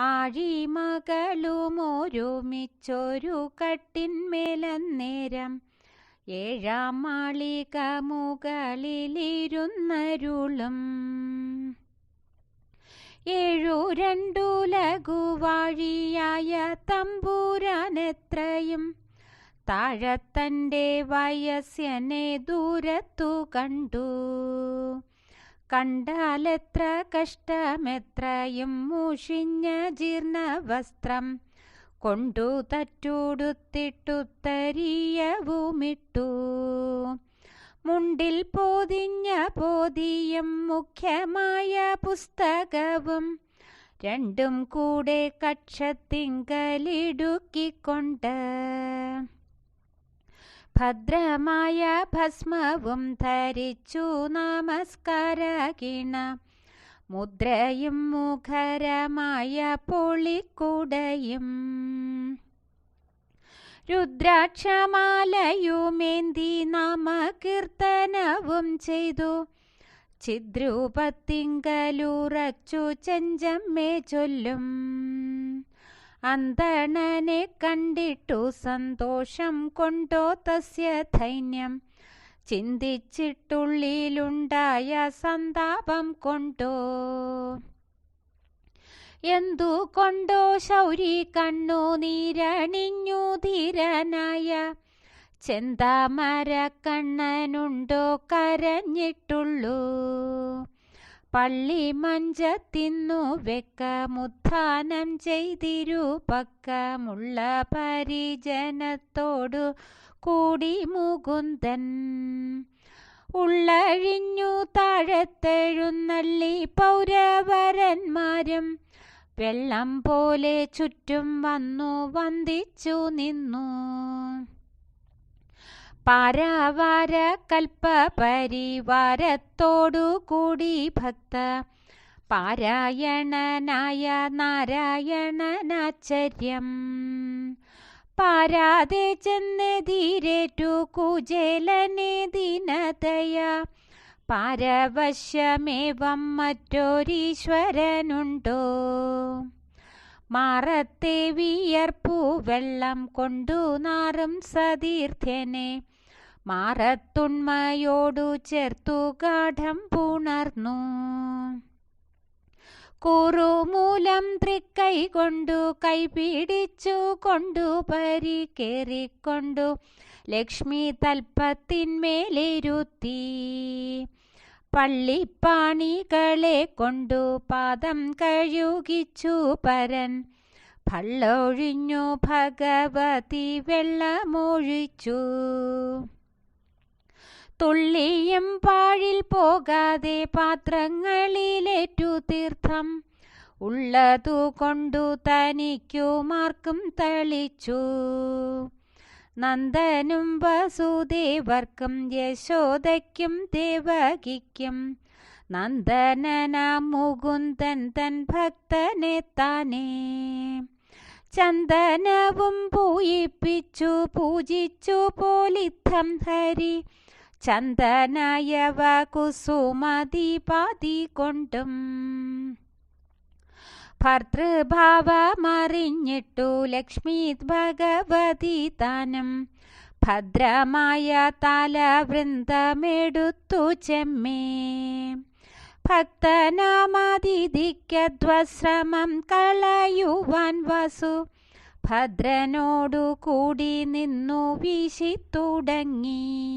ആഴിമകളും ഒരുമിച്ചൊരു കട്ടിന്മേലന്നേരം ഏഴാം മാളിക മുകളിലിരുന്നരുളും ഏഴു രണ്ടു ലഘുവാഴിയായ തമ്പൂരാനെത്രയും താഴത്തന്റെ വയസ്യനെ ദൂരത്തു കണ്ടു. കണ്ടാലെത്ര കഷ്ടമെത്രയും മൂഷിഞ്ഞ ജീർണ വസ്ത്രം കൊണ്ടു തറ്റുടുത്തിട്ടുത്തരീയവുമിട്ടു മുണ്ടിൽ പോതിഞ്ഞ പോതിയും മുഖ്യമായ പുസ്തകവും രണ്ടും കൂടെ കക്ഷത്തിങ്കലിടുക്കിക്കൊണ്ട്. ഭദ്രമായ ഭസ്മവും ധരിച്ചു നമസ്കാരകിണ. മുദ്രയും മുഖരമായ പൊളിക്കുടയും. രുദ്രാക്ഷമാലയുമേന്തി നാമകീർത്തനവും ചെയ്തു. ചിദ്രൂപത്തിങ്കലുറച്ചു ചെഞ്ചമ്മേ ചൊല്ലും. അന്തണനെ കണ്ടിട്ടു സന്തോഷം കൊണ്ടോ തസ്യ ധൈന്യം. ചിന്തിച്ചിട്ടുള്ളിലുണ്ടായ സന്താപം കൊണ്ടോ? എന്തു കൊണ്ടോ ശൗരി കണ്ണു നീരണിഞ്ഞു ധീരനായ. ചെന്താമര കണ്ണനുണ്ടോ കരഞ്ഞിട്ടുള്ളൂ. പള്ളി മഞ്ചത്തിന്നു ചെയ്തിരു പക്കമുള്ള പരിജനത്തോടു കൂടി മുകുന്ദൻ. ഉള്ളഴിഞ്ഞു താഴത്തെഴുന്നള്ളി പൗരവരന്മാരും വെള്ളം പോലെ ചുറ്റും വന്നു വന്ദിച്ചു നിന്നു. പാരാവാര കൽപ്പ പരിവാരത്തോടു കൂടി ഭക്ത. പാരായണനായ നാരായണനാചര്യം. പാരാതെ ചെന്നെതിരേറ്റു കുചേലനെ ദീനതയ. പാരവശ്യമേവം മറ്റൊരീശ്വരനുണ്ടോ? മാറത്തെ വിയർപ്പു വെള്ളം കൊണ്ടു നാറും സതീർത്ഥ്യനെ. മാറത്തുണ്മയോടു ചേർത്തു ഗാഠം പുണർന്നു. കുറുമൂലം തൃക്കൈ കൊണ്ടു കൈപിടിച്ചു കൊണ്ടു പരിക്കേറിക്കൊണ്ടു ലക്ഷ്മി തൽപ്പത്തിന്മേലിരുത്തി. പള്ളിപ്പാണികളെ കൊണ്ടു പാദം കഴുകിച്ചു പരൻ. ഭള്ളൊഴിഞ്ഞു ഭഗവതി വെള്ളമൊഴിച്ചു. തുള്ളിയും പാഴിൽ പോകാതെ പാത്രങ്ങളിലേറ്റു തീർത്ഥം ഉള്ളതു കൊണ്ടു തനിക്കു മാർക്കും തളിച്ചു. നന്ദനും വസുദേവർക്കും യശോദയ്ക്കും ദേവകിക്കും നന്ദനനാം മുകുന്ദൻ തൻ ഭക്തനെ താനേ. ചന്ദനവും പൂയിപ്പിച്ചു പൂജിച്ചു പോലിത്തം ഹരി. ചന്ദനയവ കുസുമതിപാതി കൊണ്ടും ഭർതൃഭാവമറിഞ്ഞിട്ടു ലക്ഷ്മി ഭഗവതി താനം ഭദ്രമായ താലവൃന്ദമെടുത്തു ചെമ്മേ. ഭക്തനാമതിഥിക്കധ്വശ്രമം കളയുവാൻ വസു. ഭദ്രനോടു കൂടി നിന്നു വീശി തുടങ്ങി